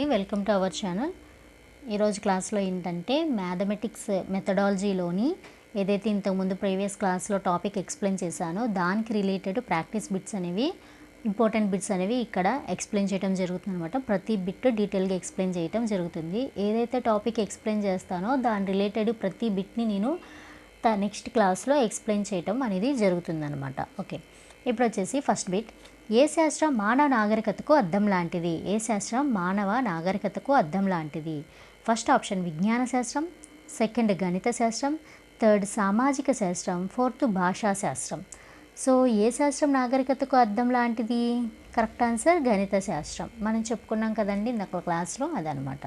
అండి. Welcome to our channel. ఈరోజు క్లాస్లో ఏంటంటే మ్యాథమెటిక్స్ మెథడాలజీలోని ఏదైతే ఇంతకుముందు ప్రీవియస్ క్లాస్లో టాపిక్ ఎక్స్ప్లెయిన్ చేశానో దానికి రిలేటెడ్ ప్రాక్టీస్ బిట్స్ అనేవి ఇంపార్టెంట్ బిట్స్ అనేవి ఇక్కడ ఎక్స్ప్లెయిన్ చేయడం జరుగుతుంది అనమాట ప్రతి బిట్ డీటెయిల్గా ఎక్స్ప్లెయిన్ చేయడం జరుగుతుంది. ఏదైతే టాపిక్ ఎక్స్ప్లెయిన్ చేస్తానో దాని రిలేటెడ్ ప్రతి బిట్ని నేను త నెక్స్ట్ క్లాస్లో ఎక్స్ప్లెయిన్ చేయటం అనేది జరుగుతుందన్నమాట ఓకే. ఇప్పుడు వచ్చేసి ఫస్ట్ బిట్. ఏ శాస్త్రం మానవ నాగరికతకు అర్థం లాంటిది? ఏ శాస్త్రం మానవ నాగరికతకు అర్థం లాంటిది? ఫస్ట్ ఆప్షన్ విజ్ఞాన శాస్త్రం సెకండ్ గణిత శాస్త్రం థర్డ్ సామాజిక శాస్త్రం ఫోర్త్ భాషా శాస్త్రం. సో ఏ శాస్త్రం నాగరికతకు అర్థం లాంటిది? కరెక్ట్ ఆన్సర్ గణిత శాస్త్రం. మనం చెప్పుకున్నాం కదండి ఇందాక క్లాస్లో అదనమాట.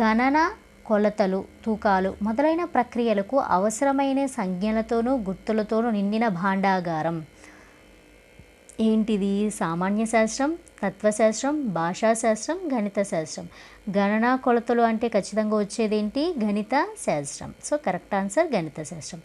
గణన కొలతలు తూకాలు మొదలైన ప్రక్రియలకు అవసరమైన సంజ్ఞలతోనూ గుర్తులతోనూ నిండిన భాండాగారం. ఏంటిది? సామాన్య శాస్త్రం తత్వశాస్త్రం భాషాశాస్త్రం గణిత శాస్త్రం. గణన కొలతలు అంటే ఖచ్చితంగా వచ్చేది ఏంటి గణిత శాస్త్రం. సో కరెక్ట్ ఆన్సర్ గణిత శాస్త్రం.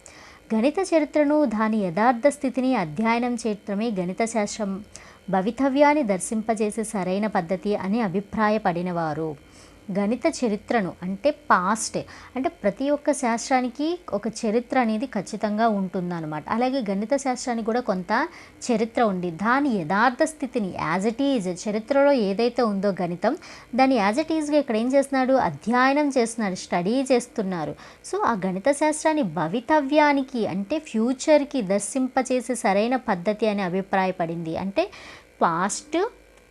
గణిత చరిత్రను దాని యథార్థ స్థితిని అధ్యయనం చేయటమే గణిత శాస్త్రం. భవితవ్యాన్ని దర్శింపజేసే సరైన పద్ధతి అని అభిప్రాయపడినవారు. గణిత చరిత్రను అంటే పాస్ట్ అంటే ప్రతి ఒక్క శాస్త్రానికి ఒక చరిత్ర అనేది ఖచ్చితంగా ఉంటుందన్నమాట. అలాగే గణిత శాస్త్రానికి కూడా కొంత చరిత్ర ఉంది. దాని యథార్థ స్థితిని యాజ్ ఇట్ ఈజ్ చరిత్రలో ఏదైతే ఉందో గణితం దాన్ని యాజ్ ఇట్ ఈజ్గా ఇక్కడ ఏం చేస్తున్నాడు? అధ్యయనం చేస్తున్నాడు స్టడీ చేస్తున్నారు. సో ఆ గణిత శాస్త్రాన్ని భవితవ్యానికి అంటే ఫ్యూచర్కి దర్శింపచేసే సరైన పద్ధతి అని అభిప్రాయపడింది. అంటే పాస్ట్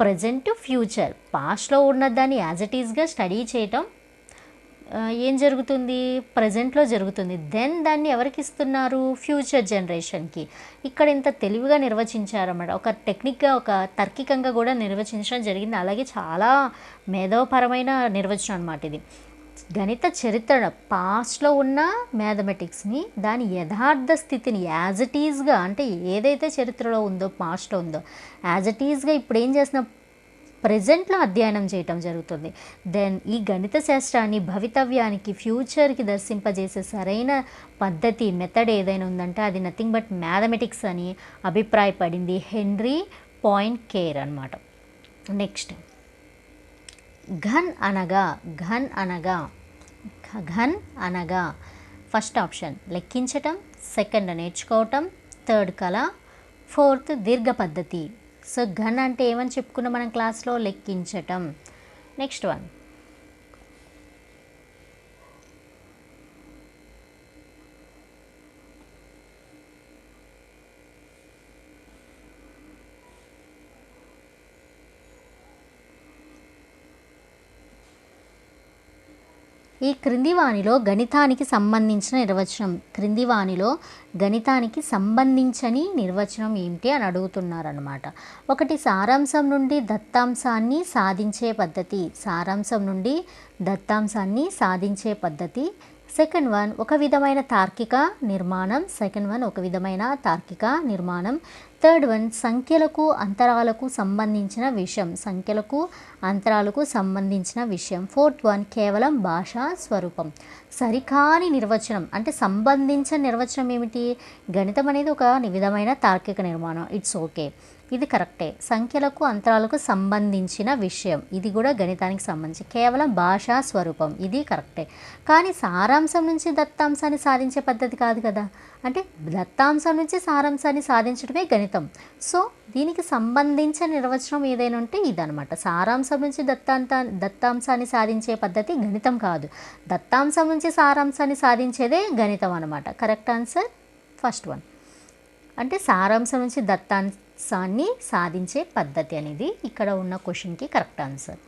ప్రజెంట్ ఫ్యూచర్. పాస్ట్లో ఉన్నదాన్ని యాజ్ ఇట్ ఈస్గా స్టడీ చేయటం ఏం జరుగుతుంది? ప్రజెంట్లో జరుగుతుంది. దెన్ దాన్ని ఎవరికి ఇస్తున్నారు? ఫ్యూచర్ జనరేషన్కి. ఇక్కడ ఇంత తెలివిగా నిర్వచించారన్నమాట ఒక టెక్నిక్గా ఒక తర్కికంగా కూడా నిర్వచించడం జరిగింది. అలాగే చాలా మేధోపరమైన నిర్వచనం అనమాట ఇది. గణిత చరిత్ర పాస్ట్లో ఉన్న మ్యాథమెటిక్స్ని దాని యథార్థ స్థితిని యాజ్ ఇట్ ఈజ్గా అంటే ఏదైతే చరిత్రలో ఉందో పాస్ట్లో ఉందో యాజ్ ఇట్ ఈజ్గా ఇప్పుడు ఏం చేసిన ప్రజెంట్లో అధ్యయనం చేయటం జరుగుతుంది. దెన్ ఈ గణిత శాస్త్రాన్ని భవితవ్యానికి ఫ్యూచర్కి దర్శింపజేసే సరైన పద్ధతి మెథడ్ ఏదైనా ఉందంటే అది నథింగ్ బట్ మ్యాథమెటిక్స్ అని అభిప్రాయపడింది హెన్రీ పాయింట్ కేర్ అనమాట నెక్స్ట్ ఘన్ అనగా ఘన్ అనగా ఘన్ అనగా ఫస్ట్ ఆప్షన్ లెక్కించటం సెకండ్ నేర్చుకోవటం థర్డ్ కళ ఫోర్త్ దీర్ఘ పద్ధతి. సో ఘన్ అంటే ఏమని చెప్పుకున్నాం మనం క్లాస్లో? లెక్కించటం. Next one. ఈ క్రిందివాణిలో గణితానికి సంబంధించిన నిర్వచనం. క్రిందివానిలో గణితానికి సంబంధించని నిర్వచనం ఏమిటి అని అడుగుతున్నారనమాట ఒకటి సారాంశం నుండి దత్తాంశాన్ని సాధించే పద్ధతి. సారాంశం నుండి దత్తాంశాన్ని సాధించే పద్ధతి. సెకండ్ వన్ ఒక విధమైన తార్కిక నిర్మాణం. సెకండ్ వన్ ఒక విధమైన తార్కిక నిర్మాణం. థర్డ్ వన్ సంఖ్యలకు అంతరాలకు సంబంధించిన విషయం. సంఖ్యలకు అంతరాలకు సంబంధించిన విషయం. ఫోర్త్ వన్ కేవలం భాషా స్వరూపం. సరికాని నిర్వచనం. అంటే సంబంధించిన నిర్వచనం ఏమిటి? గణితం అనేది ఒక విధమైన తార్కిక నిర్మాణం. ఇట్స్ ఓకే ఇది కరెక్టే. సంఖ్యలకు అంతరాలకు సంబంధించిన విషయం. ఇది కూడా గణితానికి సంబంధించి కేవలం భాషా స్వరూపం. ఇది కరెక్టే. కానీ సారాంశం నుంచి దత్తాంశాన్ని సాధించే పద్ధతి కాదు కదా. అంటే దత్తాంశం నుంచి సారాంశాన్ని సాధించడమే గణితం. సో దీనికి సంబంధించిన నిర్వచనం ఏదైనా ఉంటే ఇదనమాట సారాంశం నుంచి దత్తాంతా దత్తాంశాన్ని సాధించే పద్ధతి గణితం కాదు. దత్తాంశం నుంచి సారాంశాన్ని సాధించేదే గణితం అనమాట కరెక్ట్ ఆన్సర్? First one. అంటే సారాంశం నుంచి సాన్ని సాధించే పద్ధతి అనేది ఇక్కడ ఉన్న క్వశ్చన్కి కరెక్ట్ ఆన్సర్.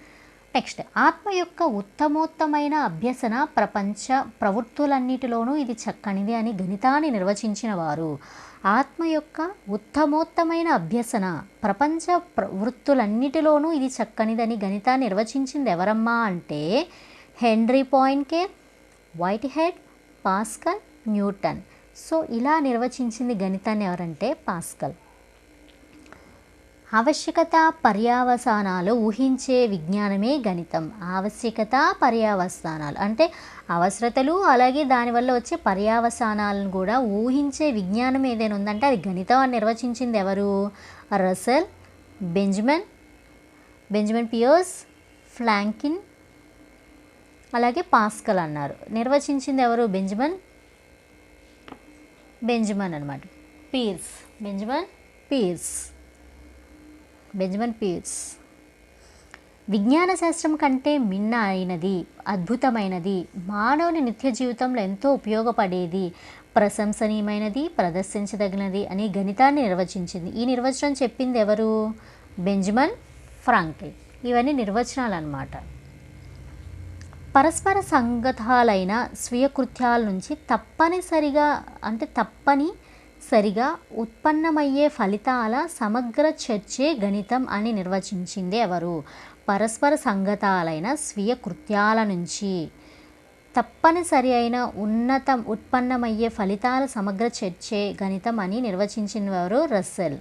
నెక్స్ట్ ఆత్మ యొక్క ఉత్తమోత్తమైన అభ్యసన ప్రపంచ ప్రవృత్తులన్నిటిలోనూ ఇది చక్కనిది అని గణితాన్ని నిర్వచించిన వారు. ఆత్మ యొక్క ఉత్తమోత్తమైన అభ్యసన ప్రపంచ వృత్తులన్నిటిలోనూ ఇది చక్కనిదని గణితాన్ని నిర్వచించింది ఎవరమ్మా అంటే Henri Poincaré Whitehead Pascal Newton. So ఇలా నిర్వచించింది గణితాన్ని ఎవరంటే పాస్కల్. ఆవశ్యకత పర్యావసానాలు ఊహించే విజ్ఞానమే గణితం. ఆవశ్యకత పర్యావసానాలు అంటే అవసరతలు అలాగే దానివల్ల వచ్చే పర్యావసానాలను కూడా ఊహించే విజ్ఞానం ఏదైనా ఉందంటే అది గణితం అని నిర్వచించింది ఎవరు? Russell Benjamin Benjamin Peirce Franklin అలాగే పాస్కల్ అన్నారు. నిర్వచించింది ఎవరు? బెంజమన్? బెంజమిన్ అనమాట Peirce Benjamin Peirce Benjamin Peirce. విజ్ఞాన శాస్త్రం కంటే మిన్న అయినది అద్భుతమైనది మానవుని నిత్య జీవితంలో ఎంతో ఉపయోగపడేది ప్రశంసనీయమైనది ప్రదర్శించదగినది అని గణితాన్ని నిర్వచించింది. ఈ నిర్వచనం చెప్పింది ఎవరు? బెంజమిన్ ఫ్రాంకిల్ ఇవన్నీ నిర్వచనాలు అన్నమాట పరస్పర సంగతాలైన స్వీయ కృత్యాల నుంచి తప్పనిసరిగా అంటే తప్పని సరిగా ఉత్పన్నమయ్యే ఫలితాల సమగ్ర చర్చే గణితం అని నిర్వచించింది ఎవరు? పరస్పర సంగతాలైన స్వీయ కృత్యాల నుంచి. తప్పనిసరి అయిన ఉన్నత ఉత్పన్నమయ్యే ఫలితాల సమగ్ర చర్చే గణితం అని నిర్వచించినవారు రస్సెల్.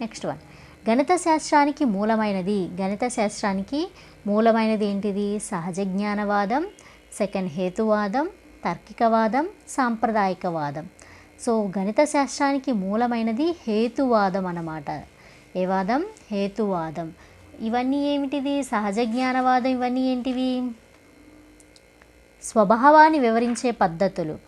Next one. గణిత శాస్త్రానికి మూలమైనది. గణిత శాస్త్రానికి మూలమైనది ఏంటిది? సహజ జ్ఞానవాదం సెకండ్ హేతువాదం తార్కికవాదం సాంప్రదాయకవాదం. సో గణిత శాస్త్రానికి మూలమైనది హేతువాదం అన్నమాట. ఏ వాదం? హేతువాదం. ఇవన్నీ ఏమిటిది? సహజ జ్ఞానవాదం ఇవన్నీ ఏంటివి? స్వభావాన్ని వివరించే పద్ధతులు.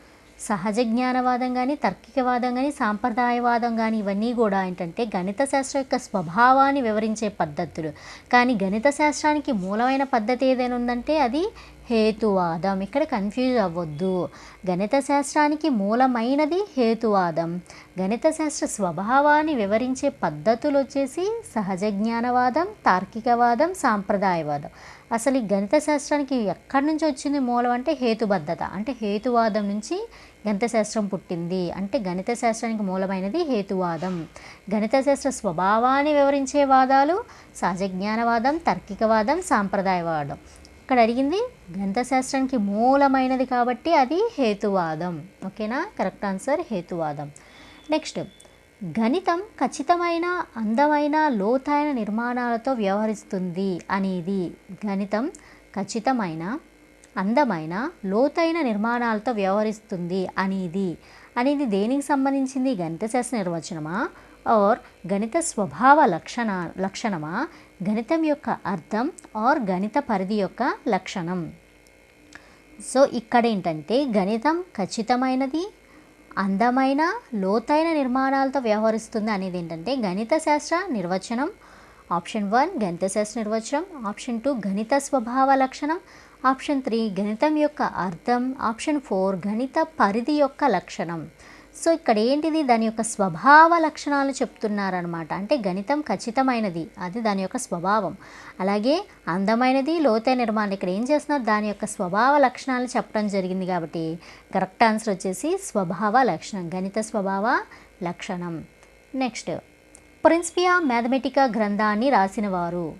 సహజ జ్ఞానవాదం కానీ తర్కికవాదం కానీ సాంప్రదాయవాదం కానీ ఇవన్నీ కూడా ఏంటంటే గణిత శాస్త్రం యొక్క స్వభావాన్ని వివరించే పద్ధతులు. కానీ గణిత శాస్త్రానికి మూలమైన పద్ధతి ఏదైనా ఉందంటే అది హేతువాదం. ఇక్కడ కన్ఫ్యూజ్ అవ్వద్దు. గణిత శాస్త్రానికి మూలమైనది హేతువాదం. గణిత శాస్త్ర స్వభావాన్ని వివరించే పద్ధతులు వచ్చేసి సహజ జ్ఞానవాదం తార్కికవాదం సాంప్రదాయవాదం. అసలు ఈ గణిత శాస్త్రానికి ఎక్కడి నుంచి వచ్చింది మూలం అంటే హేతుబద్ధత. అంటే హేతువాదం నుంచి గణిత శాస్త్రం పుట్టింది. అంటే గణిత శాస్త్రానికి మూలమైనది హేతువాదం. గణిత శాస్త్ర స్వభావాన్ని వివరించే వాదాలు సహజ జ్ఞానవాదం తార్కికవాదం సాంప్రదాయవాదం. ఇక్కడ అడిగింది గణిత శాస్త్రానికి మూలమైనది కాబట్టి అది హేతువాదం. ఓకేనా? Correct answer హేతువాదం. నెక్స్ట్ గణితం ఖచ్చితమైన అందమైన లోతైన నిర్మాణాలతో వ్యవహరిస్తుంది అనేది గణితం ఖచ్చితమైన అందమైన లోతైన నిర్మాణాలతో వ్యవహరిస్తుంది అనేది అనేది దేనికి సంబంధించింది? గణిత శాస్త్ర నిర్వచనమా? ఆర్ గణిత స్వభావ లక్షణ లక్షణమా? గణితం యొక్క అర్థం ఆర్ గణిత పరిధి యొక్క లక్షణం? సో ఇక్కడ ఏంటంటే గణితం ఖచ్చితమైనది అందమైన లోతైన నిర్మాణాలతో వ్యవహరిస్తుంది అనేది ఏంటంటే గణిత శాస్త్ర నిర్వచనం. ఆప్షన్ వన్ గణిత శాస్త్ర నిర్వచనం. ఆప్షన్ టూ గణిత స్వభావ లక్షణం. ఆప్షన్ త్రీ గణితం యొక్క అర్థం. ఆప్షన్ ఫోర్ గణిత పరిధి యొక్క లక్షణం. సో ఇక్కడ ఏంటిది? దాని యొక్క స్వభావ లక్షణాలు చెప్తున్నారనమాట అంటే గణితం ఖచ్చితమైనది. అది దాని యొక్క స్వభావం. అలాగే అందమైనది లోతైన నిర్మాణం. ఇక్కడ ఏం చేస్తున్నారు? దాని యొక్క స్వభావ లక్షణాలు చెప్పడం జరిగింది కాబట్టి కరెక్ట్ ఆన్సర్ వచ్చేసి స్వభావ లక్షణం గణిత స్వభావ లక్షణం. నెక్స్ట్ ప్రిన్స్పియా మ్యాథమెటికా గ్రంథాన్ని రాసిన వారు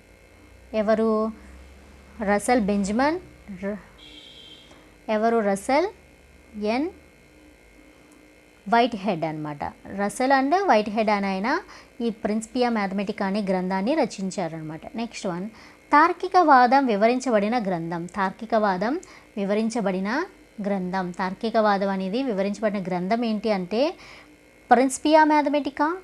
ఎవరు? రసల్ బెంజమన్ ఎవరు? రసల్ ఎన్ వైట్ హెడ్ అనమాట రసల్ అండ్ వైట్ హెడ్ అని ఆయన ఈ ప్రిన్స్పియా మ్యాథమెటికా అనే గ్రంథాన్ని రచించారనమాట నెక్స్ట్ వన్. తార్కికవాదం వివరించబడిన గ్రంథం. తార్కికవాదం వివరించబడిన గ్రంథం. తార్కికవాదం అనేది వివరించబడిన గ్రంథం ఏంటి అంటే ప్రిన్స్పియా మ్యాథమెటికా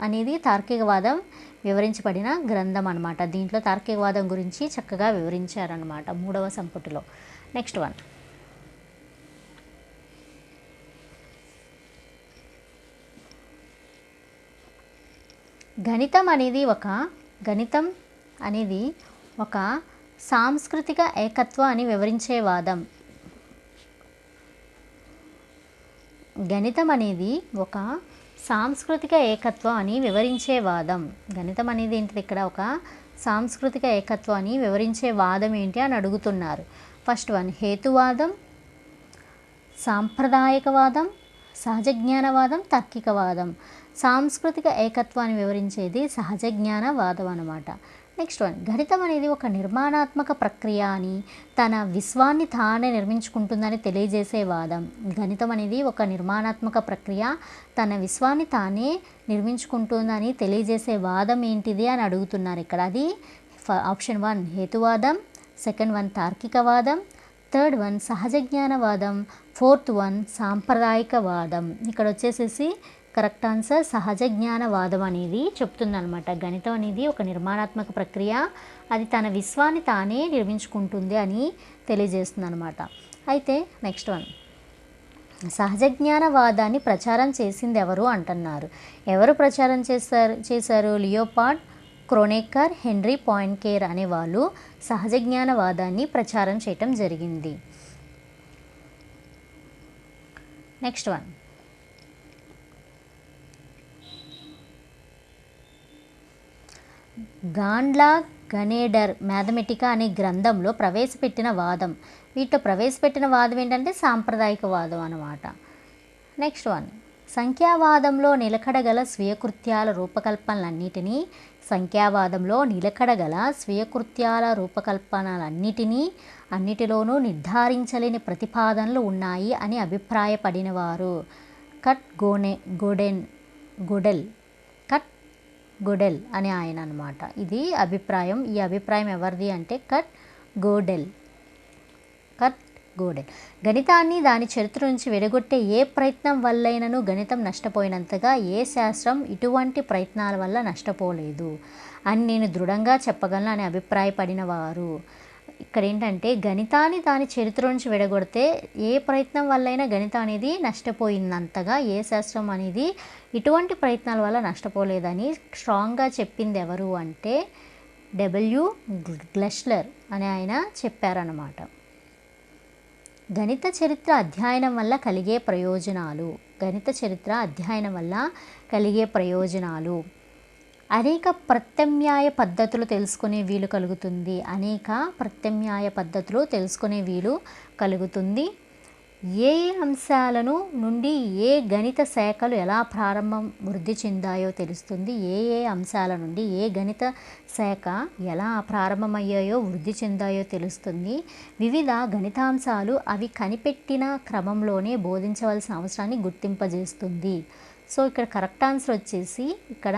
అనేది తార్కికవాదం వివరించబడిన గ్రంథం అనమాట దీంట్లో తార్కికవాదం గురించి చక్కగా వివరించారనమాట మూడవ సంపుటిలో. నెక్స్ట్ వన్ గణితం అనేది ఒక గణితం అనేది ఒక సాంస్కృతిక ఏకత్వం అని వివరించే వాదం. గణితం అనేది ఒక సాంస్కృతిక ఏకత్వం అని వివరించే వాదం. గణితం అనేది ఏంటిది? ఇక్కడ ఒక సాంస్కృతిక ఏకత్వం అని వివరించే వాదం ఏంటి అని అడుగుతున్నారు. ఫస్ట్ వన్ హేతువాదం సాంప్రదాయకవాదం సహజ జ్ఞానవాదం తార్కికవాదం సాంస్కృతిక ఏకత్వాన్ని వివరించేది సహజ జ్ఞానవాదం అన్నమాట. Next one. గణితం అనేది ఒక నిర్మాణాత్మక ప్రక్రియ అని తన విశ్వాన్ని తానే నిర్మించుకుంటుందని తెలియజేసే వాదం. గణితం అనేది ఒక నిర్మాణాత్మక ప్రక్రియ తన విశ్వాన్ని తానే నిర్మించుకుంటుందని తెలియజేసే వాదం ఏంటిది అని అడుగుతున్నారు ఇక్కడ. అది ఫ- ఆప్షన్ వన్ హేతువాదం. సెకండ్ వన్ తార్కికవాదం. థర్డ్ వన్ సహజ జ్ఞానవాదం ఫోర్త్ వన్ సాంప్రదాయకవాదం. ఇక్కడ వచ్చేసేసి కరెక్ట్ ఆన్సర్ సహజ జ్ఞానవాదం అనేది చెప్తుందనమాట గణితం అనేది ఒక నిర్మాణాత్మక ప్రక్రియ. అది తన విశ్వాన్ని తానే నిర్మించుకుంటుంది అని తెలియజేస్తుంది అనమాట అయితే నెక్స్ట్ వన్. సహజ జ్ఞానవాదాన్ని ప్రచారం చేసింది ఎవరు అంటున్నారు. ఎవరు ప్రచారం చేశారు? చేశారు లియోపాడ్ క్రోనేకర్ హెన్రీ పాయింట్కేర్ అనే వాళ్ళు సహజ జ్ఞానవాదాన్ని ప్రచారం చేయటం జరిగింది. Next one. గాండ్లా గనేడర్ మ్యాథమెటికా అనే గ్రంథంలో ప్రవేశపెట్టిన వాదం. వీటిలో ప్రవేశపెట్టిన వాదం ఏంటంటే సాంప్రదాయిక వాదం అన్నమాట. Next one. సంఖ్యావాదంలో నిలకడగల స్వీయకృత్యాల రూపకల్పనలన్నిటినీ సంఖ్యావాదంలో నిలకడగల స్వీయకృత్యాల రూపకల్పనలన్నిటినీ అన్నిటిలోనూ నిర్ధారించలేని ప్రతిపాదనలు ఉన్నాయి అని అభిప్రాయపడినవారు. కట్ గోనె గోడెన్ గొడెల్ గొడెల్ అనే ఆయన అనమాట ఇది అభిప్రాయం. ఈ అభిప్రాయం ఎవరిది అంటే కట్ గోడెల్. కట్ గోడెల్. గణితాన్ని దాని చరిత్ర నుంచి విడగొట్టే ఏ ప్రయత్నం వల్లైనను గణితం నష్టపోయినంతగా ఏ శాస్త్రం ఇటువంటి ప్రయత్నాల వల్ల నష్టపోలేదు అని నేను దృఢంగా చెప్పగలను అని అభిప్రాయపడిన వారు. ఇక్కడ ఏంటంటే గణితాన్ని దాని చరిత్ర నుంచి విడగొడితే ఏ ప్రయత్నం వల్లైనా గణితం అనేది నష్టపోయిందంతగా ఏ శాస్త్రం అనేది ఇటువంటి ప్రయత్నాల వల్ల నష్టపోలేదని స్ట్రాంగ్గా చెప్పింది ఎవరు అంటే డబ్ల్యూ గ్లెస్లర్ అని ఆయన చెప్పారన్నమాట. గణిత చరిత్ర అధ్యయనం వల్ల కలిగే ప్రయోజనాలు గణిత చరిత్ర అధ్యయనం వల్ల కలిగే ప్రయోజనాలు అనేక ప్రత్యామ్నాయ పద్ధతులు తెలుసుకునే వీలు కలుగుతుంది. అనేక ప్రత్యామ్నాయ పద్ధతులు తెలుసుకునే వీలు కలుగుతుంది. ఏ ఏ అంశాలను నుండి ఏ గణిత శాఖలు ఎలా ప్రారంభం వృద్ధి చెందాయో తెలుస్తుంది. ఏ ఏ అంశాల నుండి ఏ గణిత శాఖ ఎలా ప్రారంభమయ్యాయో వృద్ధి చెందాయో తెలుస్తుంది. వివిధ గణితాంశాలు అవి కనిపెట్టిన క్రమంలోనే బోధించవలసిన అవసరాన్ని గుర్తింపజేస్తుంది. సో ఇక్కడ కరెక్ట్ ఆన్సర్ వచ్చేసి ఇక్కడ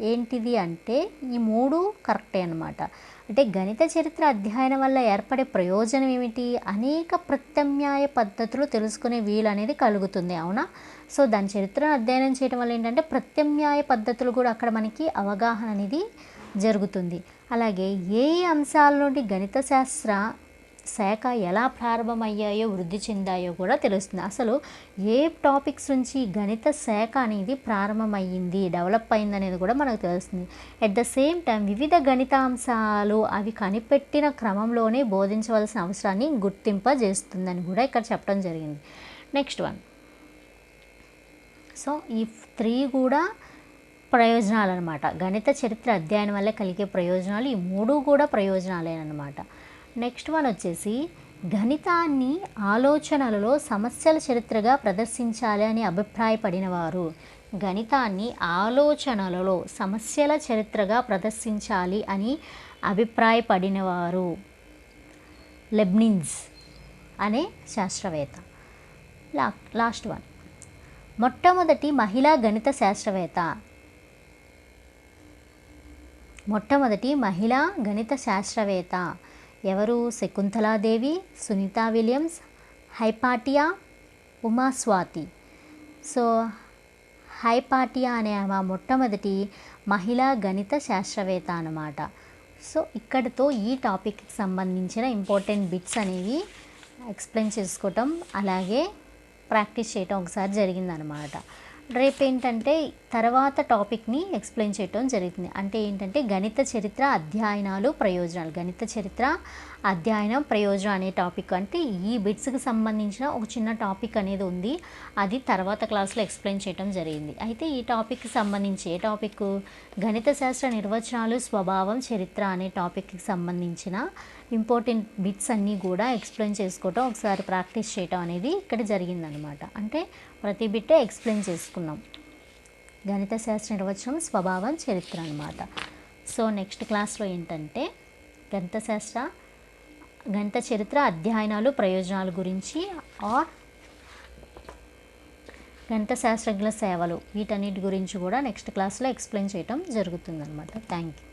ఏంటిది అంటే ఈ మూడు కరెక్టే అనమాట అంటే గణిత చరిత్ర అధ్యయనం వల్ల ఏర్పడే ప్రయోజనం ఏమిటి? అనేక ప్రత్యామ్నాయ పద్ధతులు తెలుసుకునే వీలు అనేది కలుగుతుంది అవునా? సో దాని చరిత్రను అధ్యయనం చేయడం వల్ల ఏంటంటే ప్రత్యామ్నాయ పద్ధతులు కూడా అక్కడ మనకి అవగాహన అనేది జరుగుతుంది. అలాగే ఏ ఏ అంశాల నుండి గణిత శాస్త్ర శాఖ ఎలా ప్రారంభమయ్యాయో వృద్ధి చెందాయో కూడా తెలుస్తుంది. అసలు ఏ టాపిక్స్ నుంచి గణిత శాఖ అనేది ప్రారంభమయ్యింది డెవలప్ అయింది అనేది కూడా మనకు తెలుస్తుంది. అట్ ద సేమ్ టైం వివిధ గణితాంశాలు అవి కనిపెట్టిన క్రమంలోనే బోధించవలసిన అవసరాన్ని గుర్తింపజేస్తుందని కూడా ఇక్కడ చెప్పడం జరిగింది. నెక్స్ట్ వన్ సో ఈ త్రీ కూడా ప్రయోజనాలు అనమాట గణిత చరిత్ర అధ్యయనం వల్ల కలిగే ప్రయోజనాలు ఈ మూడు కూడా ప్రయోజనాలేనమాట నెక్స్ట్ వన్ వచ్చేసి గణితాన్ని ఆలోచనలలో సమస్యల చరిత్రగా ప్రదర్శించాలి అని అభిప్రాయపడిన వారు గణితాన్ని ఆలోచనలలో సమస్యల చరిత్రగా ప్రదర్శించాలి అని అభిప్రాయపడినవారు. లెబ్నిన్స్ అనే శాస్త్రవేత్త. లా లాస్ట్ వన్. మొట్టమొదటి మహిళా గణిత శాస్త్రవేత్త. మొట్టమొదటి మహిళా గణిత శాస్త్రవేత్త. ఎవరు? Shakuntala Devi Sunita Williams Hypatia Umaswati. So Hypatia అనే ఆమె మొట్టమొదటి మహిళా గణిత శాస్త్రవేత్త అనమాట సో ఇక్కడితో ఈ టాపిక్కి సంబంధించిన ఇంపార్టెంట్ బిట్స్ అనేవి ఎక్స్ప్లెయిన్ చేసుకోవటం అలాగే ప్రాక్టీస్ చేయటం ఒకసారి జరిగిందనమాట రేపు ఏంటంటే తర్వాత టాపిక్ని ఎక్స్ప్లెయిన్ చేయటం జరుగుతుంది. అంటే ఏంటంటే గణిత చరిత్ర అధ్యయనాలు ప్రయోజనాలు. గణిత చరిత్ర అధ్యయనం ప్రయోజనం అనే టాపిక్ అంటే ఈ బిట్స్కి సంబంధించిన ఒక చిన్న టాపిక్ అనేది ఉంది. అది తర్వాత క్లాస్లో ఎక్స్ప్లెయిన్ చేయటం జరిగింది. అయితే ఈ టాపిక్కి సంబంధించి ఏ టాపిక్? గణిత శాస్త్ర నిర్వచనాలు స్వభావం చరిత్ర అనే టాపిక్కి సంబంధించిన ఇంపార్టెంట్ బిట్స్ అన్నీ కూడా ఎక్స్ప్లెయిన్ చేసుకోవటం ఒకసారి ప్రాక్టీస్ చేయటం అనేది ఇక్కడ జరిగిందనమాట అంటే ప్రతి బిట్టే ఎక్స్ప్లెయిన్ చేసుకున్నాం. గణిత శాస్త్ర నిర్వచనం స్వభావం చరిత్ర అనమాట సో నెక్స్ట్ క్లాస్లో ఏంటంటే గణిత శాస్త్ర గణిత చరిత్ర అధ్యయనాలు ప్రయోజనాల గురించి ఆర్ గణిత శాస్త్రజ్ఞుల సేవలు వీటన్నిటి గురించి కూడా నెక్స్ట్ క్లాస్లో ఎక్స్ప్లెయిన్ చేయటం జరుగుతుందన్నమాట. Thank you